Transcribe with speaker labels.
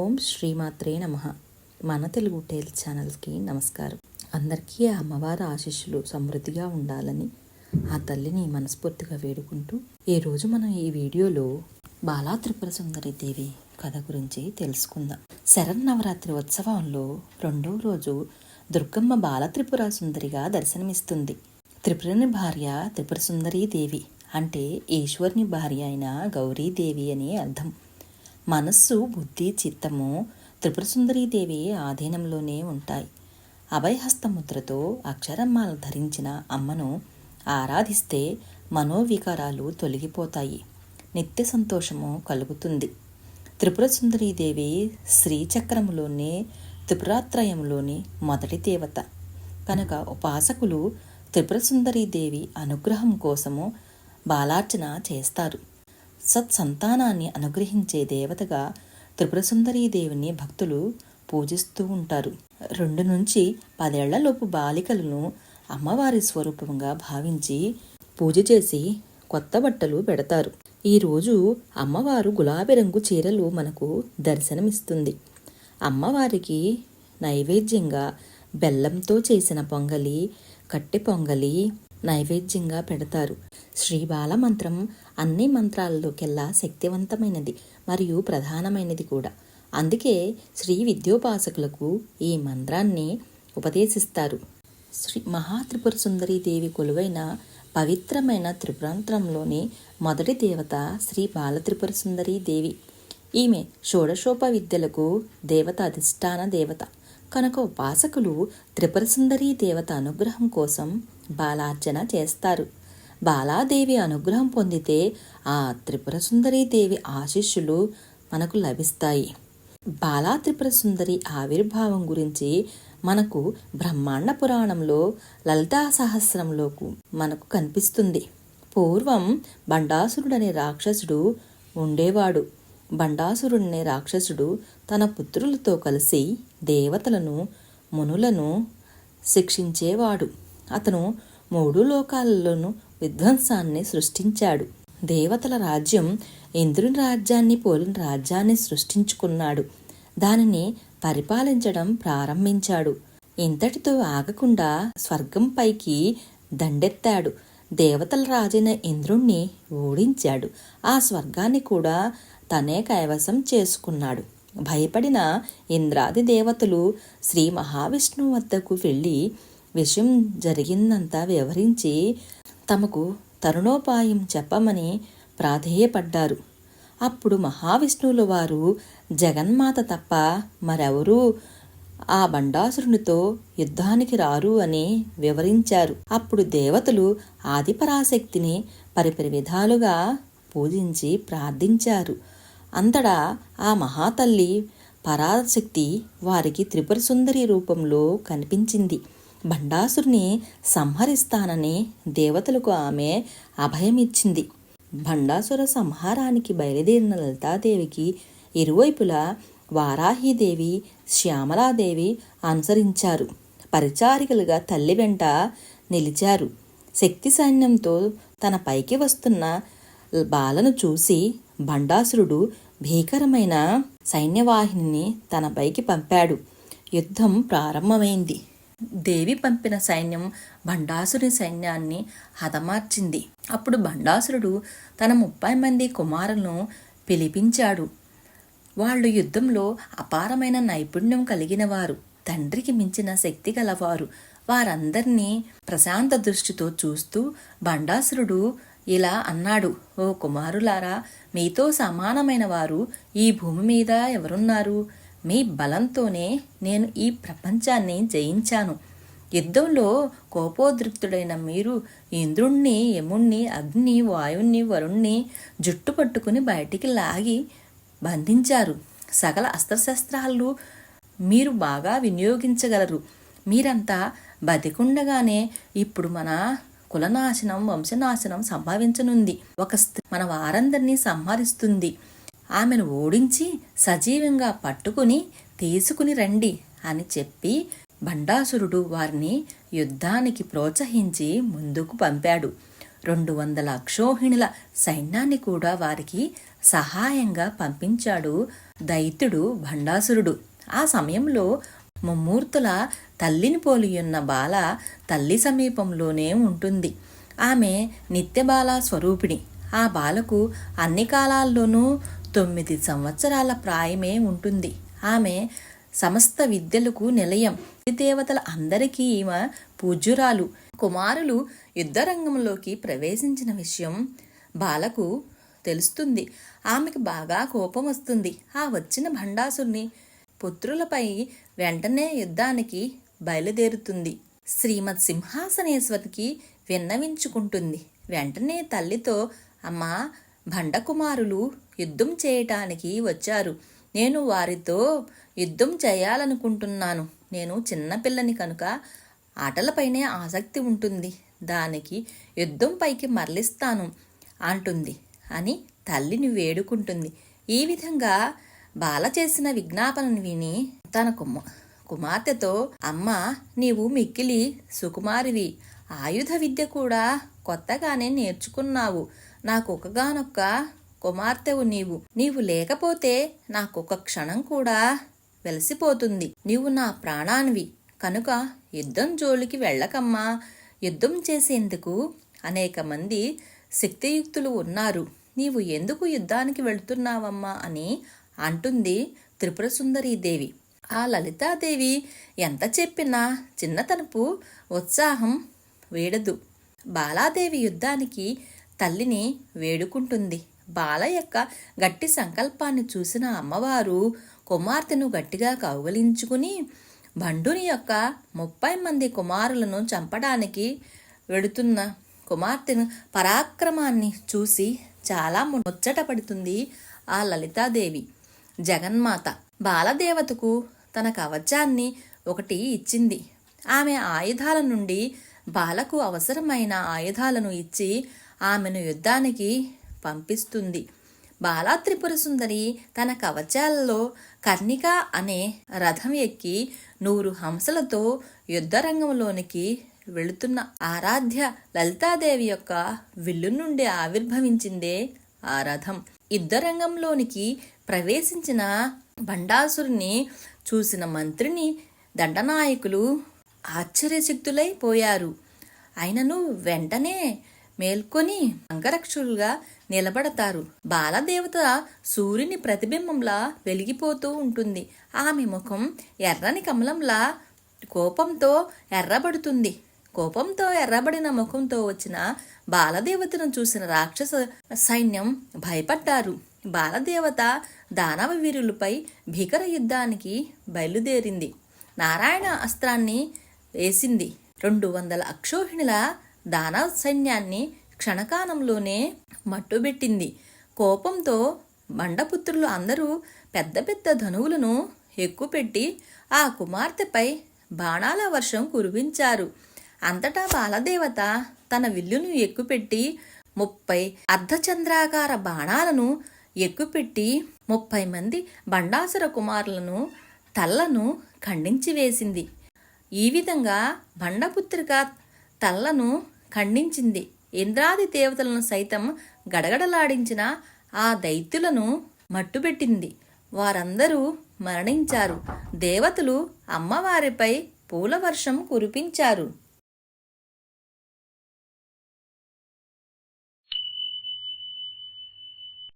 Speaker 1: ఓం శ్రీమాత్రే నమ. మన తెలుగు టేల్స్ ఛానల్కి నమస్కారం. అందరికీ ఆ అమ్మవారి ఆశీస్సులు సమృద్ధిగా ఉండాలని ఆ తల్లిని మనస్ఫూర్తిగా వేడుకుంటూ ఈరోజు మనం ఈ వీడియోలో బాలా త్రిపుర సుందరి దేవి కథ గురించి తెలుసుకుందాం. శరన్నవరాత్రి ఉత్సవంలో రెండవ రోజు దుర్గమ్మ బాల త్రిపుర సుందరిగా దర్శనమిస్తుంది. త్రిపురని భార్య త్రిపుర సుందరీ దేవి అంటే ఈశ్వరుని భార్య అయిన గౌరీదేవి అని అర్థం. మనస్సు బుద్ధి చిత్తము త్రిపురసుందరీదేవి ఆధీనంలోనే ఉంటాయి. అభయహస్తముద్రతో అక్షరమ్మాలు ధరించిన అమ్మను ఆరాధిస్తే మనోవికారాలు తొలగిపోతాయి. నిత్య సంతోషము కలుగుతుంది. త్రిపురసుందరీదేవి శ్రీచక్రములోనే త్రిపురాత్రయంలోని మొదటి దేవత. కనుక ఉపాసకులు త్రిపురసుందరీదేవి అనుగ్రహం కోసము బాలార్చన చేస్తారు. సత్సంతానాన్ని అనుగ్రహించే దేవతగా త్రిపురసుందరీదేవిని భక్తులు పూజిస్తూ ఉంటారు. రెండు నుంచి పదేళ్ళలోపు బాలికలను అమ్మవారి స్వరూపంగా భావించి పూజ చేసి కొత్త బట్టలు పెడతారు. ఈరోజు అమ్మవారు గులాబీ రంగు చీరలు మనకు దర్శనమిస్తుంది. అమ్మవారికి నైవేద్యంగా బెల్లంతో చేసిన పొంగలి కట్టె పొంగలి నైవేద్యంగా పెడతారు. శ్రీబాల మంత్రం అన్ని మంత్రాలలోకెల్లా శక్తివంతమైనది మరియు ప్రధానమైనది కూడా. అందుకే శ్రీ విద్యోపాసకులకు ఈ మంత్రాన్ని ఉపదేశిస్తారు. శ్రీ మహాత్రిపుర సుందరీ దేవి కొలువైన పవిత్రమైన త్రిపురాంతరంలోని మొదటి దేవత శ్రీ బాలత్రిపుర సుందరీ దేవి. ఈమె షోడశోప విద్యలకు దేవత అధిష్టాన దేవత. కనుక ఉపాసకులు త్రిపురసుందరీ దేవత అనుగ్రహం కోసం బాలార్చన చేస్తారు. బాలాదేవి అనుగ్రహం పొందితే ఆ త్రిపురసుందరీ దేవి ఆశీస్సులు మనకు లభిస్తాయి. బాలా త్రిపుర సుందరి ఆవిర్భావం గురించి మనకు బ్రహ్మాండ పురాణంలో లలితా సహస్రంలోకు మనకు కనిపిస్తుంది. పూర్వం బండాసురుడనే రాక్షసుడు ఉండేవాడు. బండాసురుడనే రాక్షసుడు తన పుత్రులతో కలిసి దేవతలను మునులను శిక్షించేవాడు. అతను మూడు లోకాలలోనూ విధ్వంసాన్ని సృష్టించాడు. దేవతల రాజ్యం ఇంద్రుని రాజ్యాన్ని పోలిన రాజ్యాన్ని సృష్టించుకున్నాడు. దానిని పరిపాలించడం ప్రారంభించాడు. ఇంతటితో ఆగకుండా స్వర్గంపైకి దండెత్తాడు. దేవతల రాజైన ఇంద్రుణ్ణి ఓడించాడు. ఆ స్వర్గాన్ని కూడా తనే కైవసం చేసుకున్నాడు. భయపడిన ఇంద్రాది దేవతలు శ్రీ మహావిష్ణువు వద్దకు వెళ్ళి విషయం జరిగిందంతా వివరించి తమకు తరుణోపాయం చెప్పమని ప్రాధేయపడ్డారు. అప్పుడు మహావిష్ణువుల వారు జగన్మాత తప్ప మరెవరూ ఆ బండాసురునితో యుద్ధానికి రారు అని వివరించారు. అప్పుడు దేవతలు ఆదిపరాశక్తిని పరిపరి విధాలుగా పూజించి ప్రార్థించారు. అంతటా ఆ మహాతల్లి పరాశక్తి వారికి త్రిపుర సుందరి రూపంలో కనిపించింది. భండాసురుని సంహరిస్తానని దేవతలకు ఆమె అభయమిచ్చింది. భండాసుర సంహారానికి బయలుదేరిన లలితాదేవికి ఇరువైపులా వారాహీదేవి శ్యామలాదేవి అనుసరించారు. పరిచారికలుగా తల్లి వెంట నిలిచారు. శక్తి సైన్యంతో తన పైకి వస్తున్న బాలను చూసి భండాసురుడు భీకరమైన సైన్యవాహిని తన పైకి పంపాడు. యుద్ధం ప్రారంభమైంది. దేవి పంపిన సైన్యం భండాసురి సైన్యాన్ని హతమార్చింది. అప్పుడు భండాసురుడు తన ముప్పై మంది కుమారులను పిలిపించాడు. వాళ్ళు యుద్ధంలో అపారమైన నైపుణ్యం కలిగిన వారు తండ్రికి మించిన శక్తి గలవారు. వారందరినీ ప్రశాంత దృష్టితో చూస్తూ భండాసురుడు ఇలా అన్నాడు. ఓ కుమారులారా మీతో సమానమైన వారు ఈ భూమి మీద ఎవరున్నారు? మీ బలంతోనే నేను ఈ ప్రపంచాన్ని జయించాను. యుద్ధంలో కోపోద్రిక్తుడైన మీరు ఇంద్రుణ్ణి యముణ్ణి అగ్ని వాయుణ్ణి వరుణ్ణి జుట్టు పట్టుకుని బయటికి లాగి బంధించారు. సకల అస్త్రశస్త్రాలు మీరు బాగా వినియోగించగలరు. మీరంతా బతికుండగానే ఇప్పుడు మన కులనాశనం వంశనాశనం సంభవించనుంది. ఒక మన వారందరినీ సంహరిస్తుంది. ఆమెను ఓడించి సజీవంగా పట్టుకుని తీసుకుని రండి అని చెప్పి భండాసురుడు వారిని యుద్ధానికి ప్రోత్సహించి ముందుకు పంపాడు. రెండు వందల అక్షోహిణుల సైన్యాన్ని కూడా వారికి సహాయంగా పంపించాడు దైత్యుడు భండాసురుడు ఆ సమయంలో ముమ్మూర్తుల తల్లిని పోలియున్న బాల తల్లి సమీపంలోనే ఉంటుంది. ఆమె నిత్యబాల స్వరూపిణి. ఆ బాలకు అన్ని కాలాల్లోనూ తొమ్మిది సంవత్సరాల ప్రాయమే ఉంటుంది. ఆమె సమస్త విద్యలకు నిలయం. దేవతల అందరికీ ఈమె పూజ్యురాలు. కుమారులు యుద్ధరంగంలోకి ప్రవేశించిన విషయం బాలకు తెలుస్తుంది. ఆమెకు బాగా కోపం వస్తుంది. ఆ వచ్చిన భండాసుని పుత్రులపై వెంటనే యుద్ధానికి బయలుదేరుతుంది. శ్రీమత్ సింహాసనేశ్వరికి విన్నవించుకుంటుంది. వెంటనే తల్లితో అమ్మా భండకుమారులు యుద్ధం చేయటానికి వచ్చారు. నేను వారితో యుద్ధం చేయాలనుకుంటున్నాను. నేను చిన్నపిల్లని కనుక ఆటలపైనే ఆసక్తి ఉంటుంది. దానికి యుద్ధం పైకి మరలిస్తాను అంటుంది. అని తల్లిని వేడుకుంటుంది. ఈ విధంగా బాల చేసిన విజ్ఞాపనను విని తన కుమ్మ కుమార్తెతో అమ్మ నీవు మిక్కిలి సుకుమారివి. ఆయుధ విద్య కూడా కొత్తగానే నేర్చుకున్నావు. నాకొకగానొక్క కుమార్తెవు నీవు. నీవు లేకపోతే నాకొక క్షణం కూడా వెలసిపోతుంది. నీవు నా ప్రాణానివి. కనుక యుద్ధం జోలికి వెళ్ళకమ్మా. యుద్ధం చేసేందుకు అనేక మంది శక్తియుక్తులు ఉన్నారు. నీవు ఎందుకు యుద్ధానికి వెళుతున్నావమ్మా అని అంటుంది త్రిపుర దేవి ఆ లలితాదేవి ఎంత చెప్పినా చిన్నతనపు ఉత్సాహం వేడదు. బాలాదేవి యుద్ధానికి తల్లిని వేడుకుంటుంది. బాల యొక్క గట్టి సంకల్పాన్ని చూసిన అమ్మవారు కుమార్తెను గట్టిగా కౌగలించుకుని బండుని యొక్క ముప్పై మంది కుమారులను చంపడానికి వెడుతున్న కుమార్తెను పరాక్రమాన్ని చూసి చాలా ముచ్చటపడుతుంది ఆ లలితాదేవి. జగన్మాత. బాలదేవతకు తన కవచాన్ని ఒకటి ఇచ్చింది. ఆమె ఆయుధాల నుండి బాలకు అవసరమైన ఆయుధాలను ఇచ్చి ఆమెను యుద్ధానికి పంపిస్తుంది. బాలా త్రిపుర సుందరి తన కవచాలలో కర్ణిక అనే రథం ఎక్కి నూరు హంసలతో యుద్ధరంగంలోనికి వెళుతున్న ఆరాధ్య లలితాదేవి యొక్క విల్లు నుండి ఆవిర్భవించిందే ఆ రథం. యుద్ధరంగంలోనికి ప్రవేశించిన బండాసురుని చూసిన మంత్రిని దండనాయకులు ఆశ్చర్యశక్తులైపోయారు అయినను వెంటనే మేల్కొని అంగరక్షులుగా నిలబడతారు. బాలదేవత సూర్యుని ప్రతిబింబంలా వెలిగిపోతూ ఉంటుంది. ఆమె ముఖం ఎర్రని కమలంలా కోపంతో ఎర్రబడుతుంది. కోపంతో ఎర్రబడిన ముఖంతో వచ్చిన బాలదేవతను చూసిన రాక్షస సైన్యం భయపడ్డారు. బాలదేవత దానవ వీరులపై భీకర యుద్ధానికి బయలుదేరింది. నారాయణ అస్త్రాన్ని వేసింది. రెండు వందల అక్షోహిణుల దానవ సైన్యాన్ని క్షణకాలంలోనే మట్టుబెట్టింది. కోపంతో బండపుత్రులు అందరూ పెద్ద పెద్ద ధనువులను ఎక్కుపెట్టి ఆ కుమార్తెపై బాణాల వర్షం కురిపించారు. అంతటా బాలదేవత తన విల్లును ఎక్కుపెట్టి ముప్పై అర్ధచంద్రాకార బాణాలను ఎక్కుపెట్టి ముప్పై మంది బండాసుర కుమారులను తల్లను ఖండించి వేసింది. ఈ విధంగా బండపుత్రిక తల్లను ఖండించింది. ఇంద్రాది దేవతలను సైతం గడగడలాడించిన ఆ దైత్యులను మట్టుబెట్టింది. వారందరూ మరణించారు. దేవతలు అమ్మవారిపై పూలవర్షం కురిపించారు.